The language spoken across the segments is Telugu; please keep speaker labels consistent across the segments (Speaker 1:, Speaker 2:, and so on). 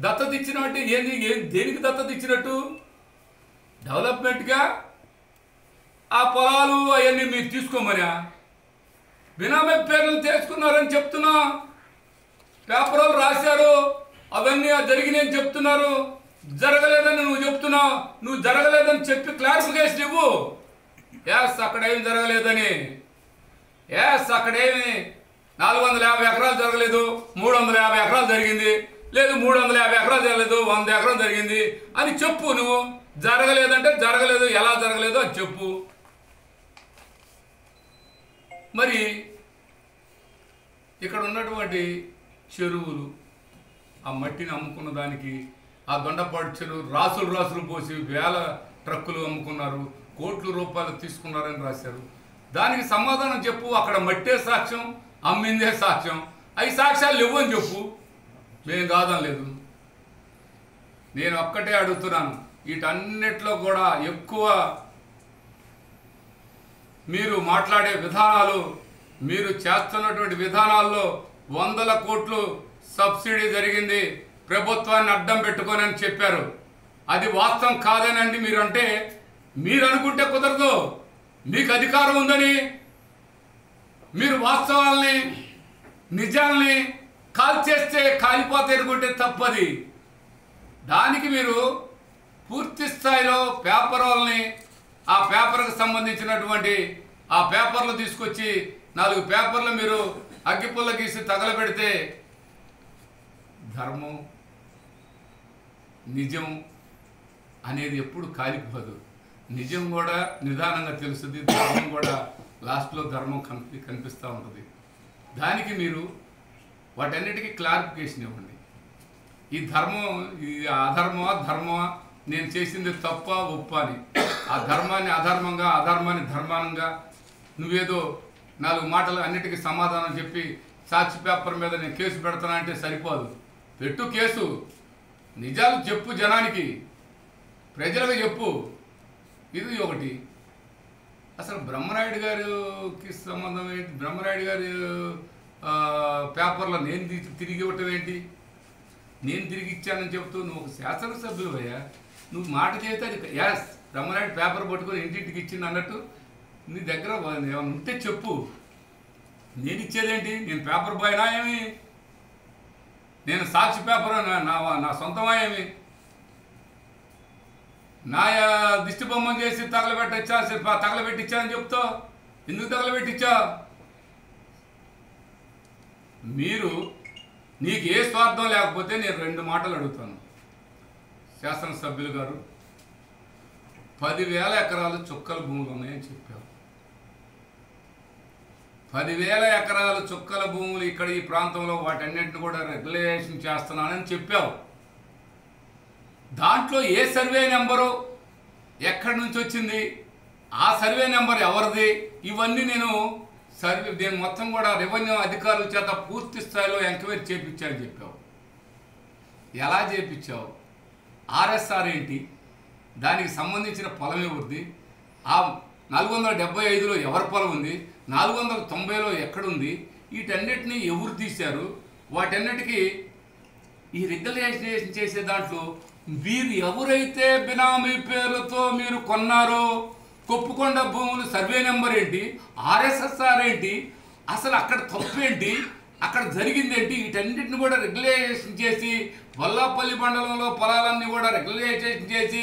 Speaker 1: దత్తత ఇచ్చినట్టు ఏంది? ఏం దేనికి దత్తత ఇచ్చినట్టు డెవలప్మెంట్గా? ఆ పొలాలు అవన్నీ మీరు తీసుకోమనా? బినామీ పేర్లు తీసుకున్నారని చెప్తున్నా. పేపర్లు రాశారు. అవన్నీ జరిగినాయని చెప్తున్నారు. జరగలేదని నువ్వు చెప్తున్నావు నువ్వు జరగలేదని చెప్పి క్లారిఫికేషన్ ఇవ్వు. యాస్ అక్కడ ఏం జరగలేదని. యాస్ అక్కడేమి? నాలుగు వందల యాభై ఎకరాలు జరగలేదు. మూడు వందల యాభై ఎకరాలు జరిగింది. లేదు మూడు వందల యాభై ఎకరాలు జరగలేదు వంద ఎకరం జరిగింది అని చెప్పు నువ్వు. జరగలేదంటే జరగలేదు ఎలా జరగలేదు అని చెప్పు. మరి ఇక్కడ ఉన్నటువంటి చెరువులు ఆ మట్టిని అమ్ముకున్న దానికి ఆ దొండపాడు చెరువు రాసులు రాసులు పోసి వేల ట్రక్కులు అమ్ముకున్నారు కోట్ల రూపాయలు తీసుకున్నారని రాశారు. దానికి సమాధానం చెప్పు అక్కడ మట్టే సాక్ష్యం అమ్మిందే సాక్ష్యం. అవి సాక్ష్యాలు లేవు అని చెప్పు. మేము కాదని లేదు నేను ఒక్కటే అడుగుతున్నాను. వీటన్నిటిలో కూడా ఎక్కువ మీరు మాట్లాడే విధానాలు మీరు చేస్తున్నటువంటి విధానాల్లో వందల కోట్లు సబ్సిడీ జరిగింది. ప్రభుత్వాన్ని అడ్డం పెట్టుకొని అని చెప్పారు. అది వాస్తవం కాదనండి మీరు అంటే మీరు అనుకుంటే కుదరదు. మీకు అధికారం ఉందని మీరు వాస్తవాల్ని నిజాల్ని కాల్చేస్తే కాలిపోతే అనుకుంటే తప్పది. దానికి మీరు పూర్తి స్థాయిలో పేపర్ వాళ్ళని ఆ పేపర్కి సంబంధించినటువంటి ఆ పేపర్లు తీసుకొచ్చి నాలుగు పేపర్లు మీరు అగ్గిపుల్ల గీసి తగలబెడితే ధర్మం నిజం అనేది ఎప్పుడు కాలిపోదు. నిజం కూడా నిదానంగా తెలుస్తుంది ధర్మం కూడా లాస్ట్లో ధర్మం కనిపి కనిపిస్తూ ఉంటుంది. దానికి మీరు వాటన్నిటికీ క్లారిఫికేషన్ ఇవ్వండి ఈ ధర్మం ఇది అధర్మమా ధర్మమా నేను చేసింది తప్ప ఉప్ప అని. ఆ ధర్మాన్ని అధర్మంగా అధర్మాన్ని ధర్మానంగా నువ్వేదో నాలుగు మాటలు అన్నిటికీ సమాధానం చెప్పి సాక్షి పేపర్ మీద నేను కేసు పెడతానా అంటే సరిపోదు. పెట్టు కేసు. నిజాలు చెప్పు జనానికి. ప్రజలకు చెప్పు. ఇది ఒకటి. అసలు బ్రహ్మరాయుడు గారికి సంబంధం ఏంటి? బ్రహ్మరాయుడు గారు పేపర్లో నేను తిరిగి ఇవ్వటం ఏంటి? నేను తిరిగి ఇచ్చానని చెప్తూ నువ్వు ఒక శాసనసభ్యువయ్యా నువ్వు మాట చేస్తే అది యాస్ రమ్మనాయుడు పేపర్ పట్టుకొని ఇంటింటికి ఇచ్చింది అన్నట్టు నీ దగ్గర ఏమైనా ఉంటే చెప్పు. నేను ఇచ్చేదేంటి? నేను పేపర్ బాయ్నా ఏమి? నేను సాక్షి పేపర్ నా నా- నా సొంతమా ఏమి? నా దిష్టి బొమ్మను చేసి తగలబెట్టిచ్చా? అని చెప్తావు? ఎందుకు తగలబెట్టించా మీరు నీకు ఏ స్వార్థం లేకపోతే నేను రెండు మాటలు అడుగుతాను. శాసనసభ్యులు గారు పదివేల ఎకరాలు చుక్కల భూములు ఉన్నాయని చెప్పావు. పదివేల ఎకరాలు చుక్కల భూములు ఇక్కడ ఈ ప్రాంతంలో వాటన్నింటిని కూడా రెగ్యులేషన్ చేస్తున్నానని చెప్పావు. దాంట్లో ఏ సర్వే నెంబరు ఎక్కడి నుంచి వచ్చింది? ఆ సర్వే నెంబర్ ఎవరిది? ఇవన్నీ నేను సర్వే దీని మొత్తం కూడా రెవెన్యూ అధికారుల చేత పూర్తి స్థాయిలో ఎంక్వైరీ చేపించాలని చెప్పావు. ఎలా చేయించావు ఆర్ఎస్ఆర్ ఏంటి? దానికి సంబంధించిన పొలం ఎవరిది? ఆ నాలుగు వందల డెబ్బై ఐదులో ఎవరి పొలం ఉంది? నాలుగు వందల తొంభైలో ఎక్కడుంది? వీటన్నిటిని ఎవరు తీశారు? వాటన్నిటికీ ఈ రెగ్యులేషన్ చేసే దాంట్లో మీరు ఎవరైతే బినామీ పేరుతో మీరు కొన్నారో కొప్పుకొండ భూములు సర్వే నెంబర్ ఏంటి? ఆర్ఎస్ఎస్ఆర్ ఏంటి? అసలు అక్కడ తప్పు ఏంటి అక్కడ జరిగింది ఏంటి వీటన్నిటిని కూడా రెగ్యులేషన్ చేసి వల్లాపల్లి మండలంలో పొలాలన్నీ కూడా రెగ్యులేషన్ చేసి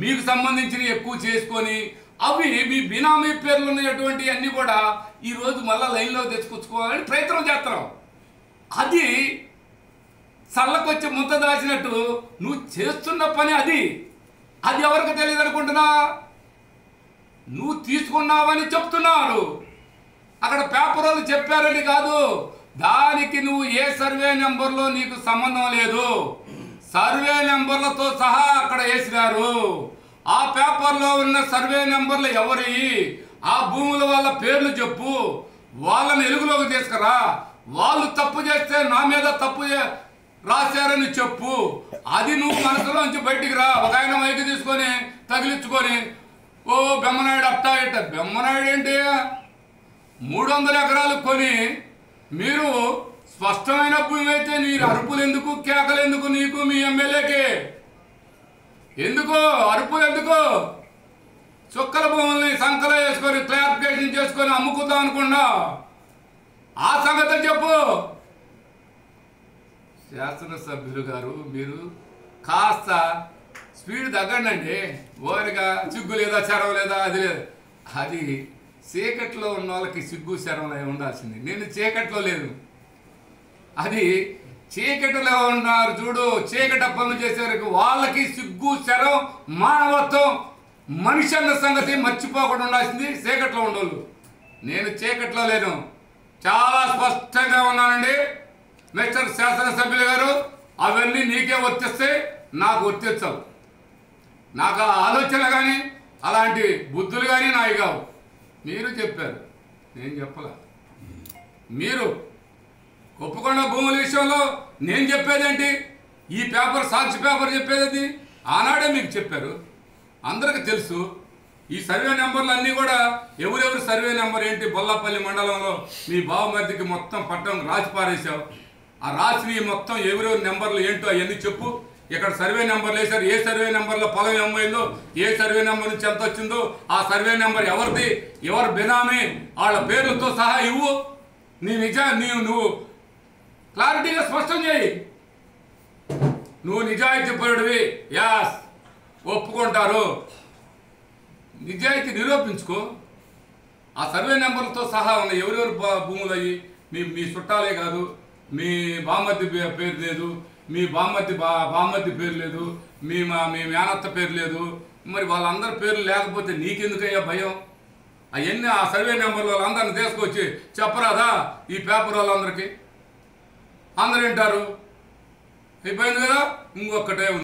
Speaker 1: మీకు సంబంధించినవి ఎక్కువ చేసుకొని అవి మీ బినామీ పేర్లు ఉన్నటువంటి అన్నీ కూడా ఈరోజు మళ్ళీ లైన్లో తెచ్చుకొచ్చుకోవాలని ప్రయత్నం చేస్తున్నాం. అది చల్లకొచ్చి ముంత దాచినట్టు నువ్వు చేస్తున్న పని అది. అది ఎవరికి తెలియదు అనుకుంటున్నా నువ్వు తీసుకున్నావని చెప్తున్నారు. అక్కడ పేపర్ వాళ్ళు చెప్పారని కాదు. దానికి నువ్వు ఏ సర్వే నెంబర్లో నీకు సంబంధం లేదు. సర్వే నెంబర్లతో సహా అక్కడ వేసినారు. ఆ పేపర్లో ఉన్న సర్వే నెంబర్లు ఎవరి? ఆ భూముల వాళ్ళ పేర్లు చెప్పు. వాళ్ళని ఎలుగులోకి తీసుకురా. వాళ్ళు తప్పు చేస్తే నా మీద తప్పు రాశారని చెప్పు. అది నువ్వు మనసులోంచి బయటికి రా. ఒక ఆయన మైకి తీసుకొని తగిలించుకొని ఓ బెమ్మనాయుడు అట్టా ఇట్ట బెమ్మనాయుడు ఏంటి? మూడు వందల ఎకరాలు కొని మీరు స్పష్టమైన భూమి అయితే నీరు అరుపులు ఎందుకు కేకలు ఎందుకు నీకు మీ ఎమ్మెల్యేకి? ఎందుకు? అరుపులు ఎందుకు? చుక్కల భూముల్ని సంకల వేసుకొని క్లారిఫికేషన్ చేసుకొని అమ్ముకుందాం అనుకున్నా. ఆ సంగతి చెప్పు. శాసనసభ్యులు గారు మీరు కాస్త స్పీడ్ తగ్గండి ఓరిగా సిగ్గు లేదా చరవ లేదా అది లేదు. అది చీకట్లో ఉన్న వాళ్ళకి సిగ్గు శరం ఉండాల్సింది. నేను చీకట్లో లేదు. అది చీకటిలో ఉన్నారు చూడు చీకట పనులు చేసేవారికి వాళ్ళకి సిగ్గు శరం మానవత్వం మనిషి అన్న సంగతి మర్చిపోకుండా ఉండాల్సింది చీకట్లో ఉండోళ్ళు నేను చీకట్లో లేను. చాలా స్పష్టంగా ఉన్నానండి. మిస్టర్ శాసనసభ్యులు గారు అవన్నీ నీకే వర్తిస్తే నాకు వర్తించవు. నాకు ఆ ఆలోచన కానీ అలాంటి బుద్ధులు కానీ నాయి కావు మీరు చెప్పారు. నేను చెప్పలా. మీరు ఒప్పుకొండ భూముల విషయంలో నేను చెప్పేదేంటి? ఈ పేపర్ సాక్షి పేపర్ చెప్పేది ఆనాడే మీకు చెప్పారు. అందరికీ తెలుసు. ఈ సర్వే నెంబర్లు అన్నీ కూడా ఎవరెవరు సర్వే నెంబర్ ఏంటి? బొల్లపల్లి మండలంలో మీ బావమర్దికి మొత్తం పట్టం రాసి పారేశావు. ఆ రాసి మొత్తం ఎవరెవరి నెంబర్లు ఏంటో అవన్నీ చెప్పు. ఇక్కడ సర్వే నెంబర్లు వేశారు ఏ సర్వే నెంబర్లో పొలం ఏమైందో ఏ సర్వే నెంబర్ నుంచి ఎంత వచ్చిందో ఆ సర్వే నెంబర్ ఎవరిది ఎవరు బినామీ వాళ్ళ పేరుతో సహా ఇవ్వు. నీ నిజా నీవు నువ్వు క్లారిటీగా స్పష్టం చేయి. నువ్వు నిజాయితీపరుడివి యాస్ ఒప్పుకుంటారు. నిజాయితీ నిరూపించుకో. ఆ సర్వే నెంబర్లతో సహా ఉన్న ఎవరెవరు భూములు అయ్యి మీ మీ చుట్టాలే కాదు మీ బామ్మద్ది పేరు లేదు మీ బామ్మతి బా బామ్మతి పేరు లేదు మీ మా మీ మేనత్త పేరు లేదు. మరి వాళ్ళందరి పేర్లు లేకపోతే నీకెందుకయ్యా భయం? అవన్నీ ఆ సర్వే నెంబర్లు వాళ్ళందరిని తీసుకొచ్చి చెప్పరాదా ఈ పేపర్ వాళ్ళందరికీ? అందరు వింటారు అయిపోయింది కదా? ఇంకొకటే ఉంది.